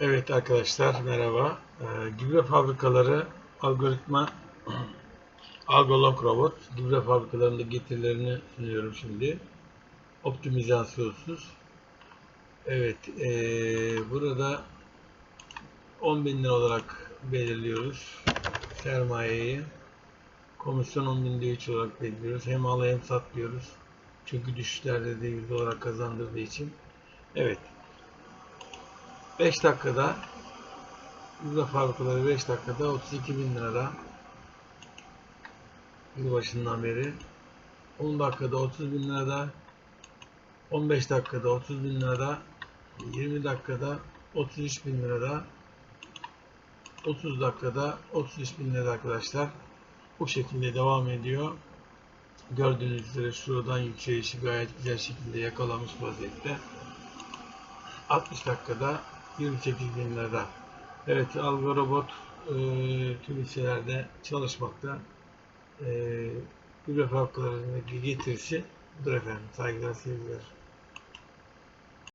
Evet arkadaşlar merhaba. Ee, gübre fabrikaları algoritma Algolog robot gübre fabrikalarında getirilerini sunuyorum şimdi. Optimizasyonsuz. Evet ee, burada 10.000 lira olarak belirliyoruz sermayeyi. Komisyon 10.000 lira üç olarak belirliyoruz. Hem al hem sat diyoruz. Çünkü düşüşlerde de yüzde olarak kazandırdığı için. Evet. 5 dakikada Gübre fabrikaları 5 dakikada 32 bin lirada yılbaşından beri. 10 dakikada 30 bin lirada 15 dakikada 30 bin lirada 20 dakikada 33 bin lirada 30 dakikada 33 bin lirada arkadaşlar. Bu şekilde devam ediyor. Gördüğünüz üzere şuradan yükselişi gayet güzel şekilde yakalamış vaziyette. 60 dakikada 28 bin lirada Evet, Algo Robot e, tüm ilçelerde çalışmakta. E, gübre fabrikalarındaki getirisi budur efendim. Saygılar, sevgiler.